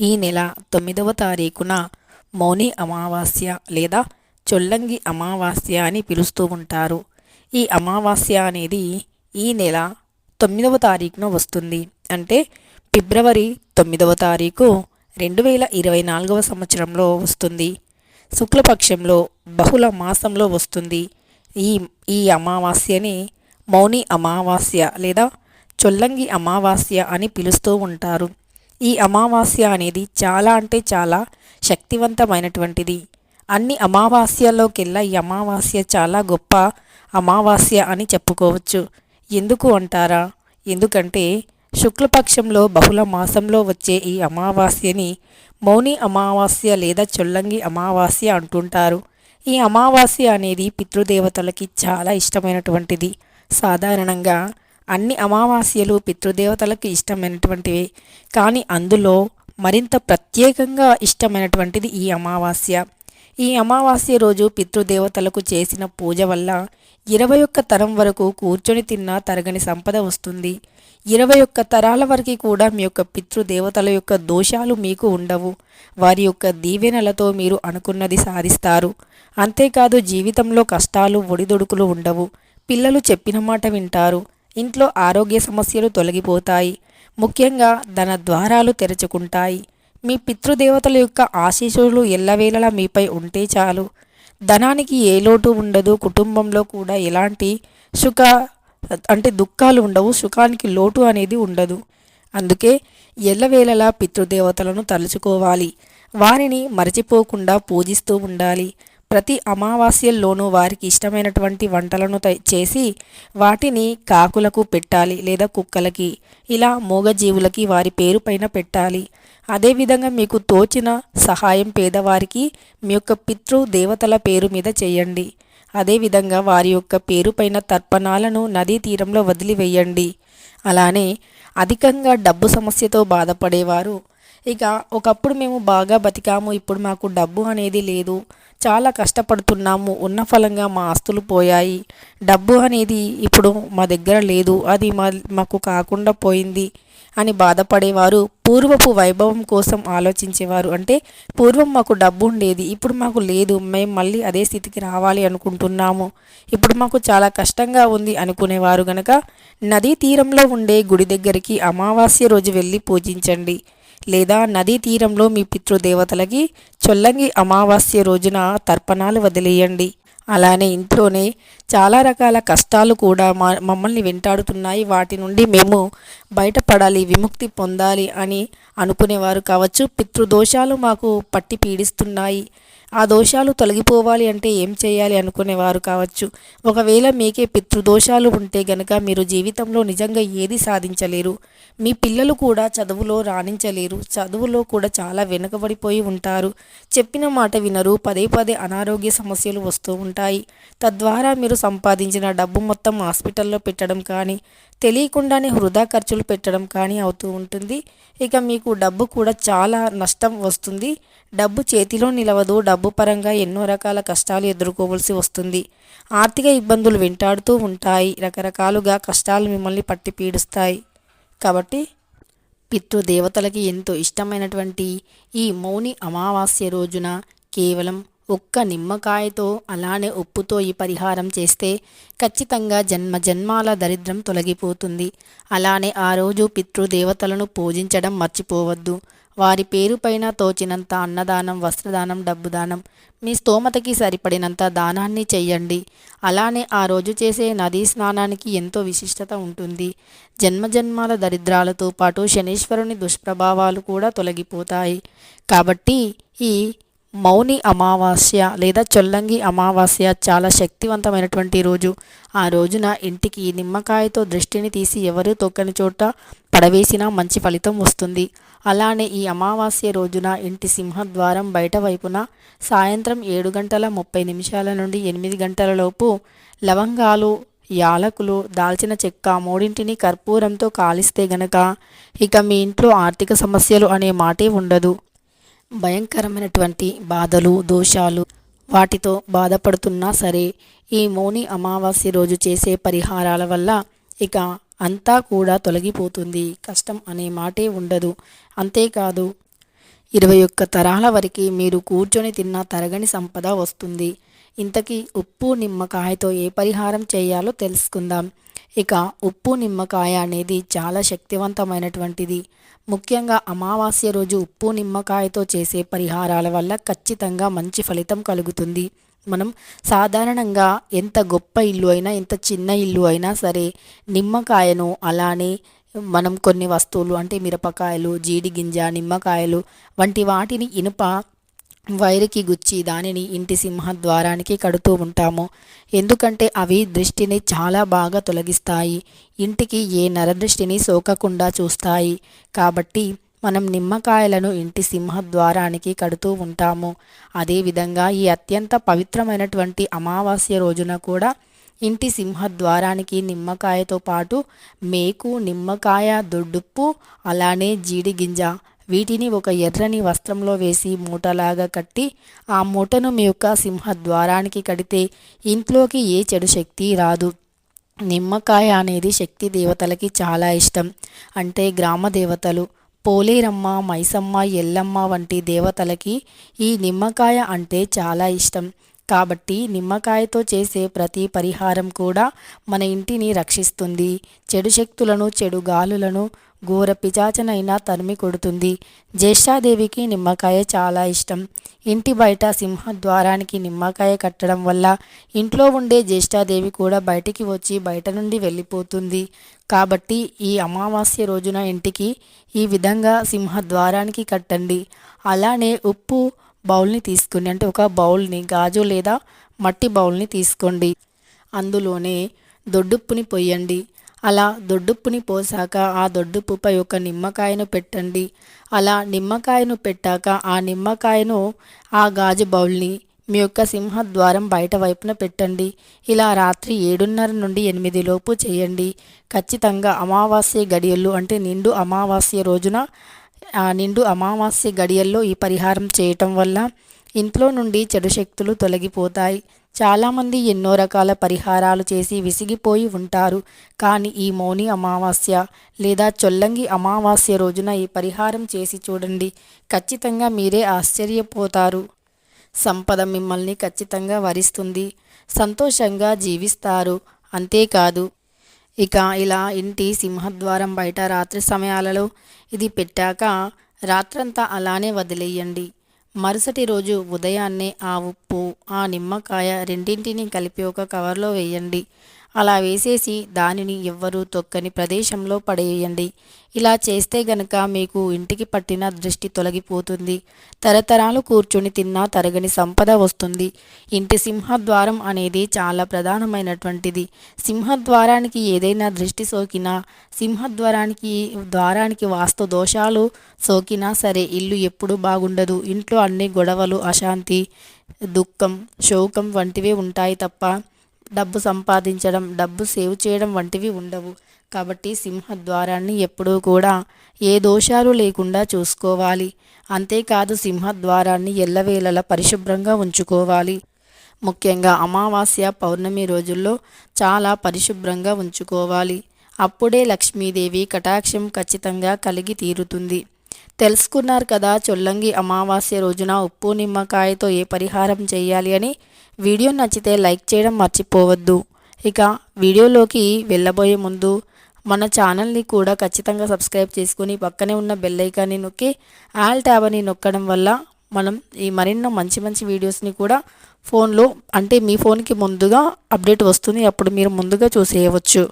ఈ నెల తొమ్మిదవ తారీఖున మౌని అమావాస్య లేదా చొల్లంగి అమావాస్య అని పిలుస్తూ ఉంటారు. ఈ అమావాస్య అనేది ఈ నెల తొమ్మిదవ తారీఖున వస్తుంది. అంటే ఫిబ్రవరి తొమ్మిదవ తారీఖు రెండు వేల ఇరవై నాలుగవ సంవత్సరంలో వస్తుంది. శుక్లపక్షంలో బహుళ మాసంలో వస్తుంది. ఈ ఈ అమావాస్యని మౌని అమావాస్య లేదా చొల్లంగి అమావాస్య అని పిలుస్తూ ఉంటారు. ఈ అమావాస్య అనేది చాలా అంటే చాలా శక్తివంతమైనటువంటిది. అన్ని అమావాస్యలోకెల్లా ఈ అమావాస్య చాలా గొప్ప అమావాస్య అని చెప్పుకోవచ్చు. ఎందుకు అంటారా? ఎందుకంటే శుక్లపక్షంలో బహుళ మాసంలో వచ్చే ఈ అమావాస్యని మౌని అమావాస్య లేదా చొల్లంగి అమావాస్య అంటుంటారు. ఈ అమావాస్య అనేది పితృదేవతలకి చాలా ఇష్టమైనటువంటిది. సాధారణంగా అన్ని అమావాస్యలు పితృదేవతలకు ఇష్టమైనటువంటివి. కానీ అందులో మరింత ప్రత్యేకంగా ఇష్టమైనటువంటిది ఈ అమావాస్య. ఈ అమావాస్య రోజు పితృదేవతలకు చేసిన పూజ వల్ల ఇరవై ఒక్క తరం వరకు కూర్చొని తిన్నా తరగని సంపద వస్తుంది. ఇరవై ఒక్క తరాల వరకు కూడా మీ యొక్క పితృదేవతల యొక్క దోషాలు మీకు ఉండవు. వారి యొక్క దీవెనలతో మీరు అనుకున్నది సాధిస్తారు. అంతేకాదు జీవితంలో కష్టాలు ఒడిదుడుకులు ఉండవు. పిల్లలు చెప్పిన మాట వింటారు. ఇంట్లో ఆరోగ్య సమస్యలు తొలగిపోతాయి. ముఖ్యంగా ధన ద్వారాలు తెరుచుకుంటాయి. మీ పితృదేవతల యొక్క ఆశీస్సులు ఎల్లవేళలా మీపై ఉంటే చాలు. ధనానికి ఏ లోటు ఉండదు. కుటుంబంలో కూడా ఎలాంటి సుఖ అంటే దుఃఖాలు ఉండవు. సుఖానికి లోటు అనేది ఉండదు. అందుకే ఎల్లవేళలా పితృదేవతలను తలుచుకోవాలి. వారిని మరచిపోకుండా పూజిస్తూ ఉండాలి. ప్రతి అమావాస్యల్లోనూ వారికి ఇష్టమైనటువంటి వంటలను చేసి వాటిని కాకులకు పెట్టాలి లేదా కుక్కలకి ఇలా మూగజీవులకి వారి పేరు పైన పెట్టాలి. అదేవిధంగా మీకు తోచిన సహాయం పేదవారికి మీ యొక్క పితృ దేవతల పేరు మీద చేయండి. అదేవిధంగా వారి యొక్క పేరు పైన తర్పణాలను నదీ తీరంలో వదిలివేయండి. అలానే అధికంగా డబ్బు సమస్యతో బాధపడేవారు. ఇక ఒకప్పుడు మేము బాగా బతికాము ఇప్పుడు మాకు డబ్బు అనేది లేదు. చాలా కష్టపడుతున్నాము. ఉన్న ఫలంగా మా ఆస్తులు పోయాయి. డబ్బు అనేది ఇప్పుడు మా దగ్గర లేదు. అది మా మాకు కాకుండా పోయింది అని బాధపడేవారు. పూర్వపు వైభవం కోసం ఆలోచించేవారు. అంటే పూర్వం మాకు డబ్బు ఉండేది. ఇప్పుడు మాకు లేదు. మేము మళ్ళీ అదే స్థితికి రావాలి అనుకుంటున్నాము. ఇప్పుడు మాకు చాలా కష్టంగా ఉంది అనుకునేవారు గనక నదీ తీరంలో ఉండే గుడి దగ్గరికి అమావాస్య రోజు వెళ్ళి పూజించండి. లేదా నదీ తీరంలో మీ పితృదేవతలకి చొల్లంగి అమావాస్య రోజున తర్పణాలు వదిలేయండి. అలానే ఇంట్లోనే చాలా రకాల కష్టాలు కూడా మా మమ్మల్ని వెంటాడుతున్నాయి. వాటి నుండి మేము బయటపడాలి విముక్తి పొందాలి అని అనుకునేవారు కావచ్చు. పితృదోషాలు మాకు పట్టి పీడిస్తున్నాయి. ఆ దోషాలు తొలగిపోవాలి అంటే ఏం చేయాలి అనుకునేవారు కావచ్చు. ఒకవేళ మీకే పితృదోషాలు ఉంటే గనక మీరు జీవితంలో నిజంగా ఏది సాధించలేరు. మీ పిల్లలు కూడా చదువులో రాణించలేరు. చదువులో కూడా చాలా వెనుకబడిపోయి ఉంటారు. చెప్పిన మాట వినరు. పదే పదే అనారోగ్య సమస్యలు వస్తూ ఉంటాయి. తద్వారా మీరు సంపాదించిన డబ్బు మొత్తం హాస్పిటల్లో పెట్టడం కానీ తెలియకుండానే వృధా ఖర్చులు పెట్టడం కానీ అవుతూ ఉంటుంది. ఇక మీకు డబ్బు కూడా చాలా నష్టం వస్తుంది. డబ్బు చేతిలో నిలవదు. డబ్బు పరంగా ఎన్నో రకాల కష్టాలు ఎదుర్కోవలసి వస్తుంది. ఆర్థిక ఇబ్బందులు వెంటాడుతూ ఉంటాయి. రకరకాలుగా కష్టాలు మిమ్మల్ని పట్టి పీడిస్తాయి. కాబట్టి పితృదేవతలకి ఎంతో ఇష్టమైనటువంటి ఈ మౌని అమావాస్య రోజున కేవలం ఒక్క నిమ్మకాయతో అలానే ఉప్పుతో ఈ పరిహారం చేస్తే ఖచ్చితంగా జన్మ జన్మాల దరిద్రం తొలగిపోతుంది. అలానే ఆ రోజు పితృదేవతలను పూజించడం మర్చిపోవద్దు. వారి పేరుపైన తోచినంత అన్నదానం వస్త్రదానం డబ్బు దానం మీ స్తోమతకి సరిపడినంత దానాన్ని చెయ్యండి. అలానే ఆ రోజు చేసే నదీ స్నానానికి ఎంతో విశిష్టత ఉంటుంది. జన్మజన్మాల దరిద్రాలతో పాటు శనీశ్వరుని దుష్ప్రభావాలు కూడా తొలగిపోతాయి. కాబట్టి ఈ మౌని అమావాస్య లేదా చొల్లంగి అమావాస్య చాలా శక్తివంతమైనటువంటి రోజు. ఆ రోజున ఇంటికి నిమ్మకాయతో దృష్టిని తీసి ఎవరు తొక్కని చోట పడవేసినా మంచి ఫలితం వస్తుంది. అలానే ఈ అమావాస్య రోజున ఇంటి సింహద్వారం బయట వైపున సాయంత్రం ఏడు గంటల ముప్పై నిమిషాల నుండి ఎనిమిది గంటల లోపు లవంగాలు యాలకులు దాల్చిన చెక్క మూడింటిని కర్పూరంతో కాలిస్తే గనక ఇక మీ ఇంట్లో ఆర్థిక సమస్యలు అనే మాటే ఉండదు. భయంకరమైనటువంటి బాధలు దోషాలు వాటితో బాధపడుతున్నా సరే ఈ మౌని అమావాస్య రోజు చేసే పరిహారాల వల్ల ఇక అంతా కూడా తొలగిపోతుంది. కష్టం అనే మాటే ఉండదు. అంతేకాదు ఇరవై ఒక్క తరాల వరకు మీరు కూర్చొని తిన్న తరగని సంపద వస్తుంది. ఇంతకీ ఉప్పు నిమ్మకాయతో ఏ పరిహారం చేయాలో తెలుసుకుందాం. ఇక ఉప్పు నిమ్మకాయ అనేది చాలా శక్తివంతమైనటువంటిది. ముఖ్యంగా అమావాస్య రోజు ఉప్పు నిమ్మకాయతో చేసే పరిహారాల వల్ల ఖచ్చితంగా మంచి ఫలితం కలుగుతుంది. మనం సాధారణంగా ఎంత గొప్ప ఇల్లు అయినా ఎంత చిన్న ఇల్లు అయినా సరే నిమ్మకాయను అలానే మనం కొన్ని వస్తువులు అంటే మిరపకాయలు జీడి గింజ నిమ్మకాయలు వంటి వాటిని ఇనుప వైరుకి గుచ్చి దానిని ఇంటి సింహద్వారానికి కడుతూ ఉంటాము. ఎందుకంటే అవి దృష్టిని చాలా బాగా తొలగిస్తాయి. ఇంటికి ఏ నరదృష్టిని సోకకుండా చూస్తాయి. కాబట్టి మనం నిమ్మకాయలను ఇంటి సింహద్వారానికి కడుతూ ఉంటాము. అదేవిధంగా ఈ అత్యంత పవిత్రమైనటువంటి అమావాస్య రోజున కూడా ఇంటి సింహద్వారానికి నిమ్మకాయతో పాటు మేకు నిమ్మకాయ దొడ్డుప్పు అలానే జీడి గింజ వీటిని ఒక ఎర్రని వస్త్రంలో వేసి మూటలాగా కట్టి ఆ మూటను మీ యొక్క సింహద్వారానికి కడితే ఇంట్లోకి ఏ చెడు శక్తి రాదు. నిమ్మకాయ అనేది శక్తి దేవతలకి చాలా ఇష్టం. అంటే గ్రామ దేవతలు పోలేరమ్మ మైసమ్మ ఎల్లమ్మ వంటి దేవతలకి ఈ నిమ్మకాయ అంటే చాలా ఇష్టం. కాబట్టి నిమ్మకాయతో చేసే ప్రతి పరిహారం కూడా మన ఇంటిని రక్షిస్తుంది. చెడు శక్తులను చెడు గాలులను ఘోర పిచాచనైనా తరిమి కొడుతుంది. జ్యేష్ఠాదేవికి నిమ్మకాయ చాలా ఇష్టం. ఇంటి బయట సింహద్వారానికి నిమ్మకాయ కట్టడం వల్ల ఇంట్లో ఉండే జ్యేష్ఠాదేవి కూడా బయటికి వచ్చి బయట నుండి వెళ్ళిపోతుంది. కాబట్టి ఈ అమావాస్య రోజున ఇంటికి ఈ విధంగా సింహద్వారానికి కట్టండి. అలానే ఉప్పు బౌల్ని తీసుకుని అంటే ఒక బౌల్ని గాజు లేదా మట్టి బౌల్ని తీసుకోండి. అందులోనే దొడ్డుప్పుని పొయ్యండి. అలా దొడ్డుప్పుని పోసాక ఆ దొడ్డుప్పుపై ఒక నిమ్మకాయను పెట్టండి. అలా నిమ్మకాయను పెట్టాక ఆ నిమ్మకాయను ఆ గాజు బౌల్ని మీ యొక్క సింహద్వారం బయట వైపున పెట్టండి. ఇలా రాత్రి ఏడున్నర నుండి ఎనిమిది లోపు చేయండి. ఖచ్చితంగా అమావాస్య గడియల్లో అంటే నిండు అమావాస్య రోజున ఆ నిండు అమావాస్య గడియల్లో ఈ పరిహారం చేయటం వల్ల ఇంట్లో నుండి చెడు శక్తులు తొలగిపోతాయి. చాలామంది ఎన్నో రకాల పరిహారాలు చేసి విసిగిపోయి ఉంటారు. కానీ ఈ మౌని అమావాస్య లేదా చొల్లంగి అమావాస్య రోజున ఈ పరిహారం చేసి చూడండి. ఖచ్చితంగా మీరే ఆశ్చర్యపోతారు. సంపద మిమ్మల్ని ఖచ్చితంగా వరిస్తుంది. సంతోషంగా జీవిస్తారు. అంతేకాదు ఇక ఇలా ఇంటి సింహద్వారం బయట రాత్రి సమయాలలో ఇది పెట్టాక రాత్రంతా అలానే వదిలేయండి. మరుసటి రోజు ఉదయాన్నే ఆ ఉప్పు ఆ నిమ్మకాయ రెండింటినీ కలిపి ఒక కవర్లో వేయండి. అలా వేసేసి దానిని ఎవ్వరూ తొక్కని ప్రదేశంలో పడేయండి. ఇలా చేస్తే గనక మీకు ఇంటికి పట్టిన దృష్టి తొలగిపోతుంది. తరతరాలు కూర్చుని తిన్నా తరగని సంపద వస్తుంది. ఇంటి సింహద్వారం అనేది చాలా ప్రధానమైనటువంటిది. సింహద్వారానికి ఏదైనా దృష్టి సోకినా సింహద్వారానికి ద్వారానికి వాస్తు దోషాలు సోకినా సరే ఇల్లు ఎప్పుడూ బాగుండదు. ఇంట్లో అన్ని గొడవలు అశాంతి దుఃఖం శోకం వంటివే ఉంటాయి తప్ప డబ్బు సంపాదించడం డబ్బు సేవ్ చేయడం వంటివి ఉండవు. కాబట్టి సింహద్వారాన్ని ఎప్పుడూ కూడా ఏ దోషాలు లేకుండా చూసుకోవాలి. అంతేకాదు సింహద్వారాన్ని ఎల్లవేళలా పరిశుభ్రంగా ఉంచుకోవాలి. ముఖ్యంగా అమావాస్య పౌర్ణమి రోజుల్లో చాలా పరిశుభ్రంగా ఉంచుకోవాలి. అప్పుడే లక్ష్మీదేవి కటాక్షం ఖచ్చితంగా కలిగి తీరుతుంది. తెలుసుకున్నారు కదా చొల్లంగి అమావాస్య రోజున ఉప్పు నిమ్మకాయతో ఏ పరిహారం చేయాలి అని వీడియో నచ్చితే లైక్ చేయడం మర్చిపోవద్దు. ఇక వీడియోలోకి వెళ్ళబోయే ముందు మన ఛానల్ని కూడా ఖచ్చితంగా సబ్స్క్రైబ్ చేసుకుని పక్కనే ఉన్న బెల్ ఐకాన్ని నొక్కి ఆల్ ట్యాబ్ అని నొక్కడం వల్ల మనం ఈ మరెన్నో మంచి మంచి వీడియోస్ని కూడా ఫోన్లో అంటే మీ ఫోన్కి ముందుగా అప్డేట్ వస్తుంది. అప్పుడు మీరు ముందుగా చూసేయవచ్చు.